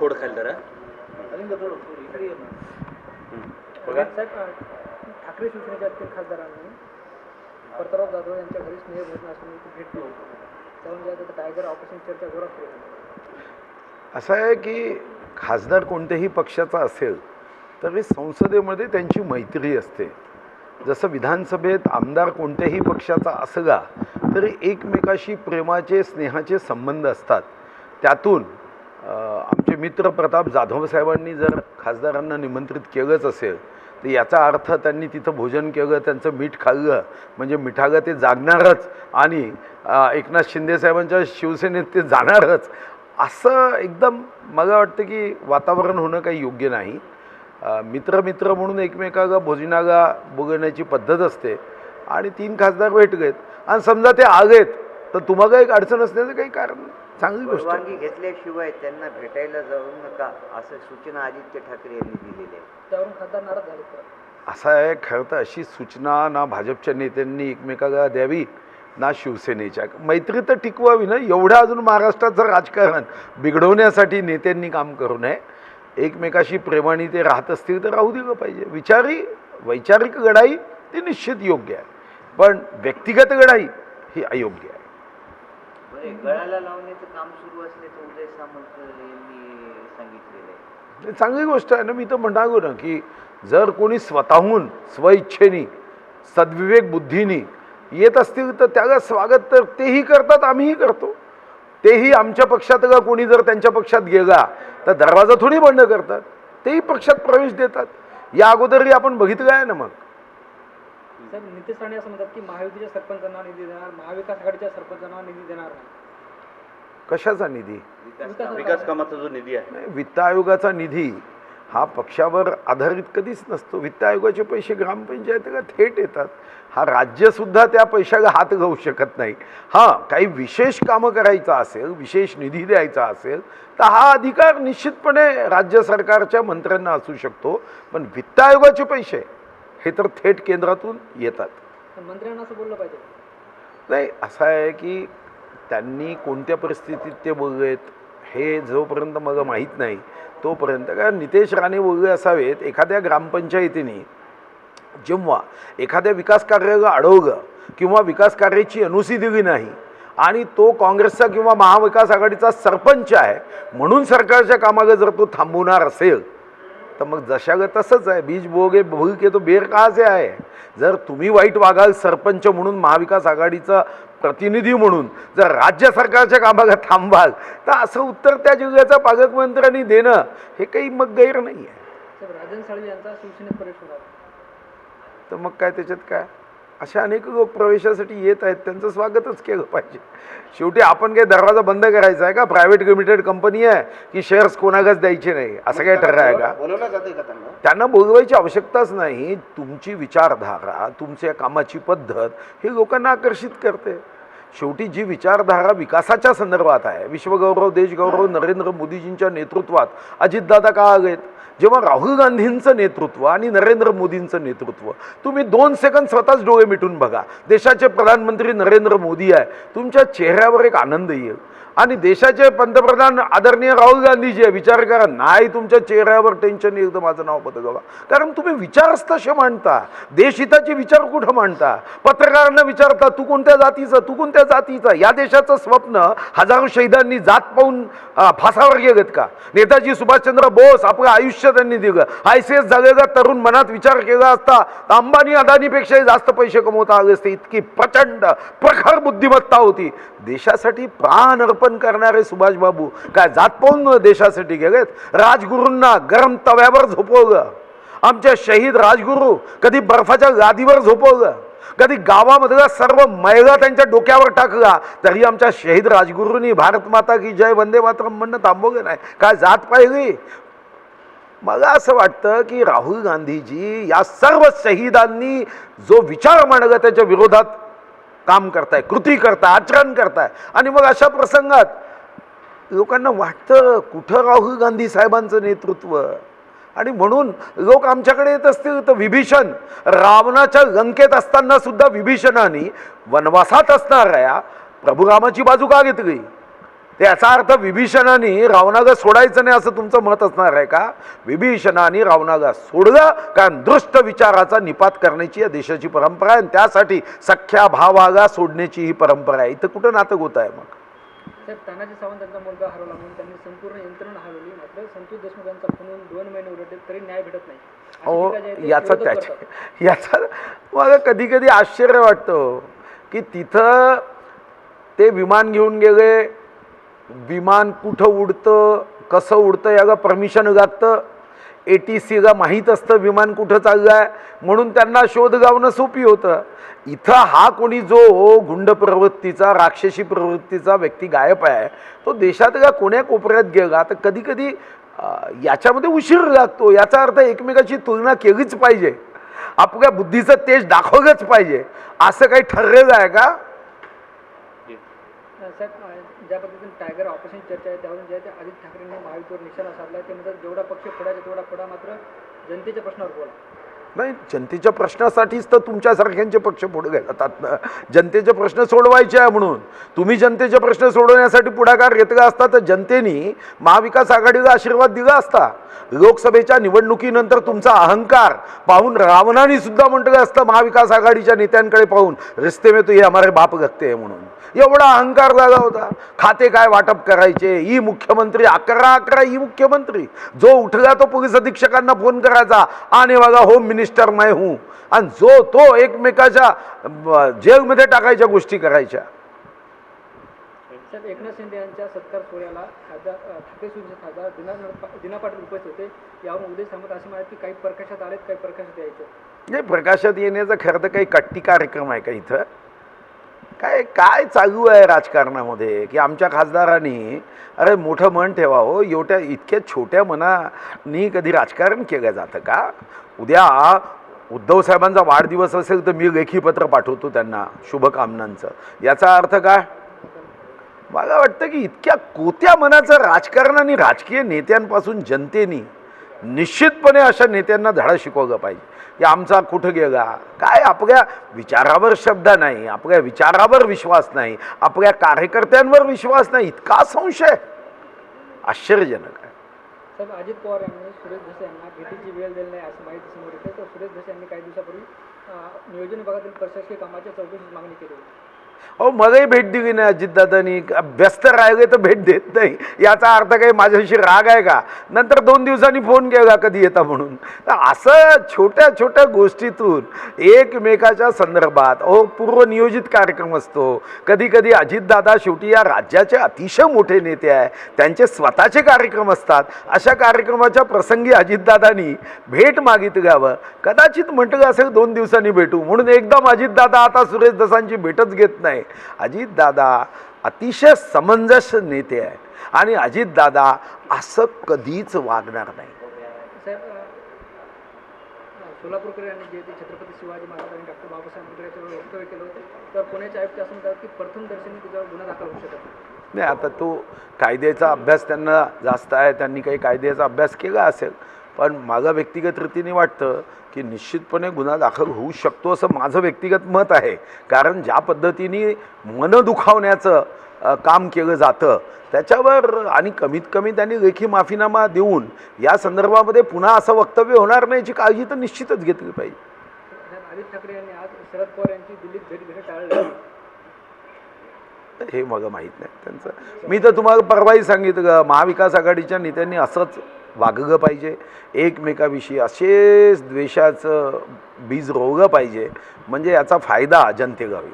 थोडं खाली बघा. ठाकरे शिवसेनेच्या खासदारांनी परतराव जाधव यांच्या घरी स्नेह भेटणं असं त्यामुळे आहे ते टायगर ऑपरेशन चर्चा जोरात सुरू आहे. असं आहे की खासदार कोणत्याही पक्षाचा असेल तरी संसदेमध्ये त्यांची मैत्री असते. जसं विधानसभेत आमदार कोणत्याही पक्षाचा असला तरी एकमेकाशी प्रेमाचे स्नेहाचे संबंध असतात. त्यातून आमचे मित्र प्रताप जाधव साहेबांनी जर खासदारांना निमंत्रित केलंच असेल तर याचा अर्थ त्यांनी तिथं भोजन केलं त्यांचं मीठ खाल्लं म्हणजे मिठागं ते जागणारच आणि एकनाथ शिंदेसाहेबांच्या शिवसेनेत ते जाणारच. असं एकदम मला वाटतं की वातावरण होणं काही योग्य नाही. मित्र मित्र म्हणून एकमेकाला भोजनाला बोलण्याची पद्धत असते आणि तीन खासदार भेटलेत आणि समजा ते आलेत तर तुम्हाला एक अडचण असण्याचं काही कारण नाही. चांगली गोष्ट. परवानगी घेतल्याशिवाय त्यांना भेटायला जाऊ नका असं सूचना आदित्य ठाकरे यांनी दिलेली आहे. त्यावरून खासदार नाराज झाले तर? असं आहे खरं तर अशी सूचना ना भाजपच्या नेत्यांनी एकमेकाला द्यावी ना शिवसेनेच्या. मैत्री तर टिकवावी ना एवढं अजून महाराष्ट्राचं राजकारण बिघडवण्यासाठी नेत्यांनी काम करू नये. एकमेकाशी प्रेमाने ते राहत असतील तर राहू दिलं पाहिजे. विचारी वैचारिक लढाई ती निश्चित योग्य आहे. पण व्यक्तिगत लढाई ही अयोग्य आहे. म्हणजे गळाला लावण्याचं काम सुरू असल्याचं उदय सामंत यांनी सांगितलेलं आहे. ते चांगली गोष्ट आहे ना मी तर म्हणालो ना की जर कोणी स्वतःहून स्वइच्छेनी सद्विवेक बुद्धीनी येत असतील तर त्याला स्वागत तर तेही करतात आम्हीही करतो. तेही आमच्या पक्षातला कोणी जर त्यांच्या पक्षात गेला तर दरवाजा थोडी बंद करतात. तेही पक्षात प्रवेश देतात. या अगोदरही आपण बघितलं आहे ना मग. साहेब नितेश राणे असं म्हणतात की महायुतीच्या सरपंचांना निधी देणार महाविकास आघाडीच्या सरपंचांना निधी देणार नाही. कशाचा निधी? विकास विकास कामाचा. जो निधी आहे. नाही, वित्त आयोगाचा निधी हा पक्षावर आधारित कधीच नसतो. वित्त आयोगाचे पैसे ग्रामपंचायतीला थेट येतात? हा राज्यसुद्धा त्या पैशाला हात घालू शकत नाही. हां काही विशेष कामं करायचं असेल विशेष निधी द्यायचा असेल तर हा अधिकार निश्चितपणे राज्य सरकारच्या मंत्र्यांना असू शकतो. पण वित्त आयोगाचे पैसे हे तर थेट केंद्रातून येतात. मंत्र्यांना असं बोललं पाहिजे. नाही असं आहे की त्यांनी कोणत्या परिस्थितीत ते बोललेत हे जोपर्यंत मला माहीत नाही तोपर्यंत कारण नितेश राणे बोलले असावेत एखाद्या ग्रामपंचायतीने जेव्हा एखाद्या विकास कार्याला अडवलं किंवा विकास कार्याची अनुसी दिली नाही आणि तो काँग्रेसचा किंवा महाविकास आघाडीचा सरपंच आहे म्हणून सरकारच्या कामाला जर तो थांबवणार असेल तर मग जशागं तसंच आहे. बीज बोगे भूल के तो बेर काचे आहे. जर तुम्ही वाईट वागाल सरपंच म्हणून महाविकास आघाडीचा प्रतिनिधी म्हणून जर राज्य सरकारच्या कामाला थांबाल तर असं उत्तर त्या जिल्ह्याचा पालकमंत्र्यांनी देणं हे काही मग गैर नाही आहे. तर मग काय त्याच्यात काय? अशा अनेक लोक प्रवेशासाठी येत आहेत. त्यांचं स्वागतच केलं पाहिजे. शेवटी आपण काय दरवाजा बंद करायचा आहे का? प्रायव्हेट लिमिटेड कंपनी आहे की शेअर्स कोणालाच द्यायचे नाही? असं काय ठरलं आहे का? त्यांना बोलवायची आवश्यकताच नाही. तुमची विचारधारा तुमच्या कामाची पद्धत हे लोकांना आकर्षित करते. शेवटी जी विचारधारा विकासाच्या संदर्भात आहे विश्वगौरव देशगौरव नरेंद्र मोदीजींच्या नेतृत्वात अजितदादा का आलेत जेव्हा राहुल गांधींचं नेतृत्व आणि नरेंद्र मोदींचं नेतृत्व तुम्ही दोन सेकंद स्वतःच डोळे मिटून बघा. देशाचे प्रधानमंत्री नरेंद्र मोदी आहे तुमच्या चेहऱ्यावर एक आनंद येईल. आणि देशाचे पंतप्रधान आदरणीय राहुल गांधीजी आहे विचार करा नाही तुमच्या चेहऱ्यावर टेन्शन येईल तर माझं नाव बदलवा कारण तुम्ही विचारच तसे मांडता. देशहिताचे विचार कुठं मांडता? पत्रकारांना विचारता तू कोणत्या जातीचा तू कोणत्या जातीचा? या देशाचं स्वप्न हजारो शहीदांनी जात पाहून फासावर गेलेत का? नेताजी सुभाषचंद्र बोस आपलं आयुष्य त्यांनी दिलं. आय सी एस झालेला तरुण मनात विचार केला असता तर अंबानी अदानीपेक्षाही जास्त पैसे कमवता आले असते. इतकी प्रचंड प्रखर बुद्धिमत्ता होती. देशासाठी प्राण अर्पण करणारे सुभाषबाबू काय जात पाहून देशासाठी गेलेत? राजगुरूंना गरम तव्यावर झोपवलं. आमच्या शहीद राजगुरू कधी बर्फाच्या गादीवर झोपवलं. कधी गावामधला सर्व मैला त्यांच्या डोक्यावर टाकला तरी आमच्या शहीद राजगुरूंनी भारत माता की जय वंदे मातरम म्हणणं थांबवलं नाही. काय जात पाहिली? मला असं वाटतं की राहुल गांधीजी या सर्व शहीदांनी जो विचार मांडला त्याच्या विरोधात काम करताय कृती करताय आचरण करताय. आणि मग अशा प्रसंगात लोकांना वाटतं कुठं राहुल गांधी साहेबांचं नेतृत्व? आणि म्हणून लोक आमच्याकडे येत असतील तर विभीषण रावणाच्या लंकेत असताना सुद्धा विभीषणाने वनवासात असणाऱ्या प्रभू रामाची बाजू का घेतली? तर याचा अर्थ विभीषणाने रावणाला सोडायचं नाही असं तुमचं मत असणार आहे का? विभीषणाने रावणाला सोडलं कारण दृष्ट विचाराचा निपात करण्याची या देशाची परंपरा आहे आणि त्यासाठी सख्या भावाला सोडण्याची ही परंपरा आहे. इथं कुठं नातक होत आहे मग? साहेब तानाजी सावंत यांचा मुलगा हरवला म्हणून त्यांनी संपूर्ण यंत्रणा हरवली. मात्र संतोष देशमुख यांचा फोन येऊन दोन महिने उलटले तरी न्याय भेटत नाही. याचा त्याच्या. याचा मला कधी कधी आश्चर्य वाटतं की तिथं ते विमान घेऊन गेले विमान कुठं उडतं कसं उडतं याला परमिशन लागतं ए टी सीला माहीत असतं विमान कुठं चाललं आहे म्हणून त्यांना शोध लावणं सोपी होतं. इथं हा कोणी जो गुंड प्रवृत्तीचा राक्षसी प्रवृत्तीचा व्यक्ती गायब आहे तो देशातल्या कोण्या कोपऱ्यात गेला तर कधी कधी याच्यामध्ये उशीर लागतो. याचा अर्थ एकमेकाची तुलना केलीच पाहिजे. आपल्या बुद्धीचं तेज दाखवलंच पाहिजे. असं काही ठरलेलं आहे का? ज्या पद्धतीने टायगर ऑपरेशन चर्चा आहे त्यावरून जे आहे ते आदित्य ठाकरेंनी महायुतीवर निशाणा साधला. ते म्हणतात जेवढा पक्ष फोडायचा तेवढा फोडा मात्र जनतेच्या प्रश्नावर बोला नाही जनतेच्या प्रश्नासाठीच तर तुमच्यासारख्यांचे पक्ष पुढे जातात ना. जनतेचे प्रश्न सोडवायचे आहे म्हणून. तुम्ही जनतेचे प्रश्न सोडवण्यासाठी पुढाकार घेतला असता तर जनतेने महाविकास आघाडीला आशीर्वाद दिला असता. लोकसभेच्या निवडणुकीनंतर तुमचा अहंकार पाहून रावणाने सुद्धा म्हटलं असतं महाविकास आघाडीच्या नेत्यांकडे पाहून रिस्ते में तो हे हमारे बाप गगते आहे म्हणून. एवढा अहंकार झाला होता. खाते काय वाटप करायचे? ई मुख्यमंत्री अकरा अकरा ई मुख्यमंत्री. जो उठला तो पोलीस अधीक्षकांना फोन करायचा आणि बघा होम मिनिस्टर मैं हूँ. आणि जो तो एकमेकाच्या जेलमध्ये टाकायच्या गोष्टी करायच्या. एकनाथ शिंदे यांच्या सत्कार सोहळ्याला खासदार अं, ठाकरे शिवसेने खासदार दिना दिना पाटील उपस्थित होते. यावरून उदय सामंत असे की काही प्रकाशात आलेत काही प्रकाशात यायचे. नाही प्रकाशात येण्याचा खरं तर काही कट्टी कार्यक्रम आहे का इथं? काय काय चालू आहे राजकारणामध्ये? की आमच्या खासदारांनी अरे मोठं मन ठेवा हो एवढ्या इतक्या छोट्या मनानी कधी राजकारण केलं जातं का? उद्या उद्धव साहेबांचा वाढदिवस असेल तर मी लेखीपत्र पाठवतो त्यांना शुभकामनांचं. याचा अर्थ काय? मला वाटतं की इतक्या कोत्या मनाचं राजकारण आणि राजकीय नेत्यांपासून जनतेनी निश्चितपणे अशा नेत्यांना धडा शिकवलं पाहिजे. की आमचा कुठं गेला? काय? आपल्या विचारावर शब्द नाही आपल्या विचारावर विश्वास नाही आपल्या कार्यकर्त्यांवर विश्वास नाही. इतका संशय. आश्चर्यजनक आहे. अजित पवार यांनी सुरेश धसे यांना भेटीची वेळ दिली नाही असं माहिती समोर येते. तर सुरेश धसे यांनी काही दिवसापूर्वी नियोजन विभागातील प्रशासकीय कामाच्या चौकशीची मागणी केली होती. अहो मलाही भेट दिली नाही अजितदादांनी. व्यस्त राहिले तर भेट देत नाही. याचा अर्थ काही माझ्याशी राग आहे का? नंतर दोन दिवसांनी फोन केला कधी येता म्हणून. तर असं छोट्या छोट्या गोष्टीतून एकमेकाच्या संदर्भात अहो पूर्वनियोजित कार्यक्रम असतो. कधी कधी अजितदादा शेवटी या राज्याचे अतिशय मोठे नेते आहे. त्यांचे स्वतःचे कार्यक्रम असतात. अशा कार्यक्रमाच्या प्रसंगी अजितदादांनी भेट मागितल्यावर कदाचित म्हटलं असेल दोन दिवसांनी भेटू. म्हणून एकदम अजितदादा आता सुरेश दसांची भेटच घेत नाही. अजितदादा अतिशय समंजस नेते आहे आणि अजितदादा असं कधीच वागणार नाही. साहेब अं, अं, सोलापूरकर यांनी जे ते छत्रपती शिवाजी महाराज आणि डॉक्टर बाबासाहेब आंबेडकर याच्यावर वक्तव्य केलं होतं. तर पुण्याचे आयुक्त असं म्हणतात की प्रथम दर्शनी त्याच्यावर गुन्हा दाखल होऊ शकत नाही. नाही आता तो कायद्याचा अभ्यास त्यांना जास्त आहे त्यांनी काही कायद्याचा अभ्यास केला असेल पण माझं व्यक्तिगत रीतीने वाटतं की निश्चितपणे गुन्हा दाखल होऊ शकतो असं माझं व्यक्तिगत मत आहे. कारण ज्या पद्धतीने मन दुखावण्याचं काम केलं जातं त्याच्यावर आणि कमीत कमी त्यांनी लेखी माफीनामा देऊन या संदर्भामध्ये पुन्हा असं वक्तव्य होणार नाही याची काळजी तर निश्चितच घेतली पाहिजे. साहेब आदित्य ठाकरे यांनी आज शरद पवार यांची दिल्लीत भेट घेणं टाळलं. हे मला माहीत नाही त्यांचं. मी तर तुम्हाला परवाही सांगितलं महाविकास आघाडीच्या नेत्यांनी असंच वागलं पाहिजे. एकमेकाविषयी असेच द्वेषाचं बीज रोवलं पाहिजे. म्हणजे याचा फायदा जनतेला होईल